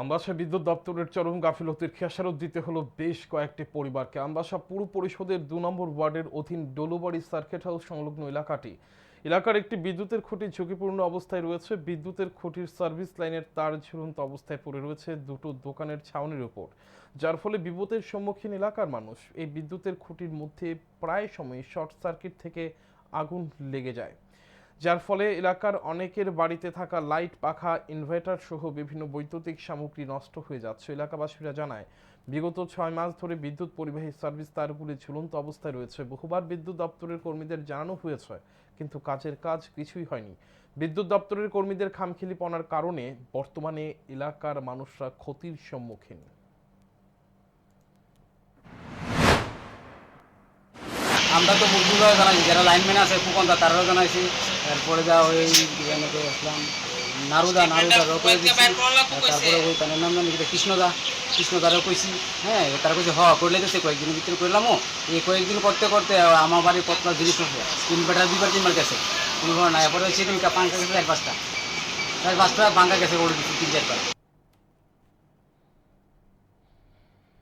আমবাসা বিদ্যুৎ দপ্তরের চরম গাফিলতির খেসারত দিতে হলো বেশ কয়েকটি পরিবারকে। আমবাসা পুর পরিষদের দু নম্বর ওয়ার্ডের অধীন ডোলোবাড়ি সার্কিট হাউস সংলগ্ন এলাকাটি। এলাকার একটি বিদ্যুতের খুঁটি ঝুঁকিপূর্ণ অবস্থায় রয়েছে। বিদ্যুতের খুঁটির সার্ভিস লাইনের তার ঝুলন্ত অবস্থায় পড়ে রয়েছে দুটো দোকানের ছাউনির উপর যার ফলে বিপদের সম্মুখীন এলাকার মানুষ। এই বিদ্যুতের খুঁটির মধ্যে প্রায় সময় শর্ট সার্কিট থেকে আগুন লেগে যায়। যার ফলে এলাকার অনেকের বাড়িতে থাকা লাইট, পাখা, ইনভার্টার সহ বিভিন্ন বৈদ্যুতিক সামগ্রী নষ্ট হয়ে যাচ্ছে। এলাকাবাসীরা জানায়, বিগত ছয় মাস ধরে বিদ্যুৎ পরিবাহী সার্ভিস তারগুলি ঝুলন্ত অবস্থায় রয়েছে। বহুবার বিদ্যুৎ দপ্তরের কর্মীদের জানানো হয়েছে, কিন্তু কাজের কাজ কিছুই হয়নি। বিদ্যুৎ দপ্তরের কর্মীদের খামখিলিপনার কারণে বর্তমানে এলাকার মানুষরা ক্ষতির সম্মুখীন। আমরা তো বুঝবুঝাও জানাইছি যারা লাইনম্যান আছে, ফুকন্দা, তারাও জানাইছি। তারপরে যা ওই বিরিয়ানিতে আসলাম। নারুদা নারুদা দিচ্ছি তারপরে ওই তার নাম জানি কৃষ্ণদা। কৃষ্ণদারও কইছি হ্যাঁ তারা কইছে হ করলে গেছে কয়েকদিন কয়েকদিনের ভিতরে করলামও এই কয়েকদিন করতে করতে আমার বাড়ির পত্র জিনিস ইনভার্টার দুইবার তিনবার গেছে। না এরপরে সেদিন পাঙ্কা গেছে চার পাঁচটা। চার পাঁচটা পাঙ্কা গেছে ওর দিচ্ছি তিন চারবার